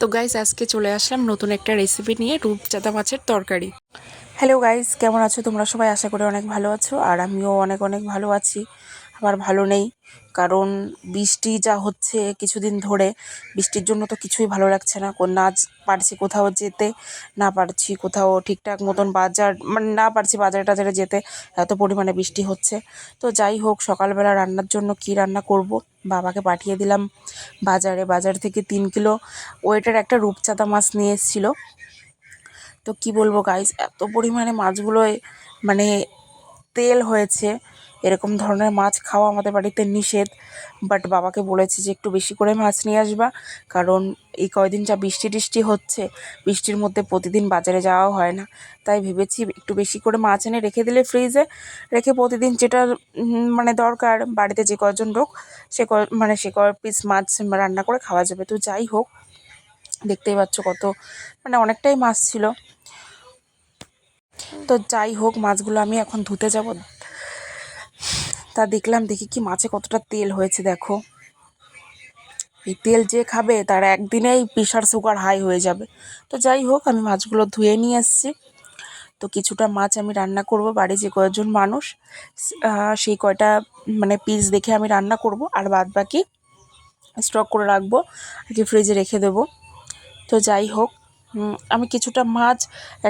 তো গাইজ আজকে চলে আসলাম নতুন একটা রেসিপি নিয়ে রূপচাঁদা মাছের তরকারি। হ্যালো গাইজ কেমন আছো? তোমরা সবাই আশা করি অনেক ভালো আছো, আর আমিও অনেক অনেক ভালো আছি। আবার ভালো নেই। কারণ বৃষ্টি যা হচ্ছে কিছুদিন ধরে, বৃষ্টির জন্য তো কিছুই ভালো লাগছে না। না পারছি কোথাও যেতে, না পারছি কোথাও ঠিকঠাক মতন বাজার মানে না পারছি বাজারে টাজারে যেতে, এত পরিমাণে বৃষ্টি হচ্ছে। তো যাই হোক, সকালবেলা রান্নার জন্য কি রান্না করব? বাবাকে পাঠিয়ে দিলাম বাজারে। বাজার থেকে তিন কিলো ওয়েটের একটা রূপচাঁদা মাছ নিয়ে এসেছিল। তো কি বলব গাইস এত পরিমাণে মাছগুলোয় মানে তেল হয়েছে। এরকম ধরনের মাছ খাওয়া আমাদের বাড়িতে নিষেধ বাট বাবাকে বলেছি যে একটু বেশি করে মাছ নিয়ে আসবা, কারণ এই কয়দিন যা বৃষ্টি টিষ্টি হচ্ছে, বৃষ্টির মধ্যে প্রতিদিন বাজারে যাওয়াও হয় না। তাই ভেবেছি একটু বেশি করে মাছ এনে রেখে দিলে ফ্রিজে রেখে প্রতিদিন যেটা মানে দরকার, বাড়িতে যে কজন লোক, সে ক মানে সে কয় পিস মাছ রান্না করে খাওয়া যাবে। তো যাই হোক, দেখতেই পাচ্ছ কত মানে অনেকটাই মাছ ছিল। তো যাই হোক, মাছগুলো আমি এখন ধুতে যাব। তা দেখলাম, দেখি কি মাছে কতটা তেল হয়েছে, দেখো। এই তেল যে খাবে, তার একদিনেই প্রেশার সুগার হাই হয়ে যাবে। তো যাই হোক, আমি মাছগুলো ধুয়ে নিয়ে এসেছি। তো কিছুটা মাছ আমি রান্না করব বাড়ি যে কয়েকজন মানুষ সেই কয়টা মানে পিস দেখে আমি রান্না করব, আর বাদ বাকি স্টক করে রাখব, আর কি ফ্রিজে রেখে দেবো। তো যাই হোক আমি কিছুটা মাছ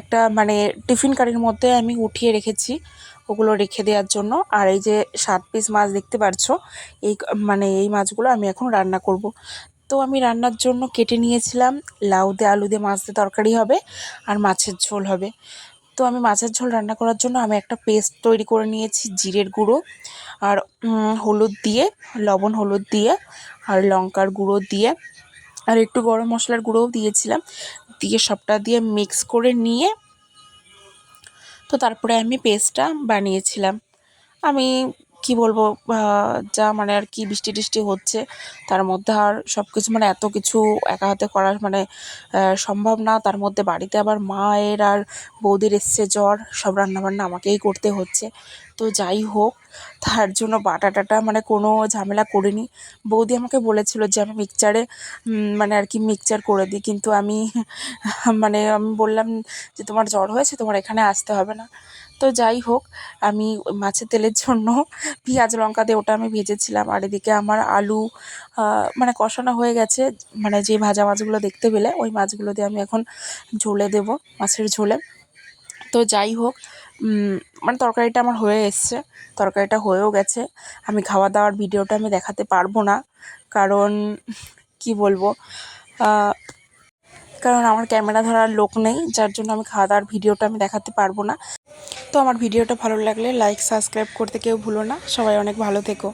একটা মানে টিফিন কারির মধ্যে আমি উঠিয়ে রেখেছি। ওগুলো রেখে দেওয়ার জন্য। আর এই যে সাত পিস মাছ দেখতে পারছ, এই মানে এই মাছগুলো আমি এখন রান্না করব। তো আমি রান্নার জন্য কেটে নিয়েছিলাম, লাউ দিয়ে আলু দিয়ে মাছ দিয়ে তরকারি হবে আর মাছের ঝোল হবে। তো আমি মাছের ঝোল রান্না করার জন্য আমি একটা পেস্ট তৈরি করে নিয়েছি, জিরের গুঁড়ো আর হলুদ দিয়ে, লবণ হলুদ দিয়ে আর লঙ্কার গুঁড়ো দিয়ে আর একটু গরম মশলার গুঁড়োও দিয়েছিলাম। দিয়ে সবটা দিয়ে মিক্স করে নিয়ে তো তারপরে আমি পেস্টটা বানিয়েছিলাম। আমি কি বলব যা মানে আর কি বৃষ্টি টিষ্টি হচ্ছে, তার মধ্যে আর সব কিছু মানে এত কিছু একা হাতে করার মানে সম্ভব না। তার মধ্যে বাড়িতে আবার মায়ের আর বৌদির এসছে জ্বর, সব রান্নাবান্না আমাকেই করতে হচ্ছে। তো যাই হোক, তার জন্য বাটা টাটা মানে কোনো ঝামেলা করিনি। বৌদি আমাকে বলেছিল যে আমি মিক্সচারে মানে আর কি মিক্সচার করে দিই। কিন্তু আমি মানে আমি বললাম যে তোমার জ্বর হয়েছে, তোমার এখানে আসতে হবে না। তো যাই হোক, আমি মাছের তেলের জন্য পেঁয়াজ লঙ্কা দিয়ে ওটা আমি ভেজেছিলাম। আর এদিকে আমার আলু মানে কষানো হয়ে গেছে। মানে যে ভাজা মাছগুলো দেখতে পেলে, ওই মাছগুলো দিয়ে আমি এখন ঝোলে দেব, মাছের ঝোলে। তো যাই হোক মানে তরকারিটা আমার হয়ে এসছে। তরকারিটা হয়েও গেছে। আমি খাওয়া দাওয়ার ভিডিওটা আমি দেখাতে পারব না। কারণ, কি বলব কারণ আমার ক্যামেরা ধরার লোক নেই, যার জন্য আমি খাওয়া দাওয়ার ভিডিওটা আমি দেখাতে পারব না। তো আমার ভিডিওটা ভালো লাগলে লাইক, সাবস্ক্রাইব করতে কেউ ভুলো না। সবাই অনেক ভালো থেকো।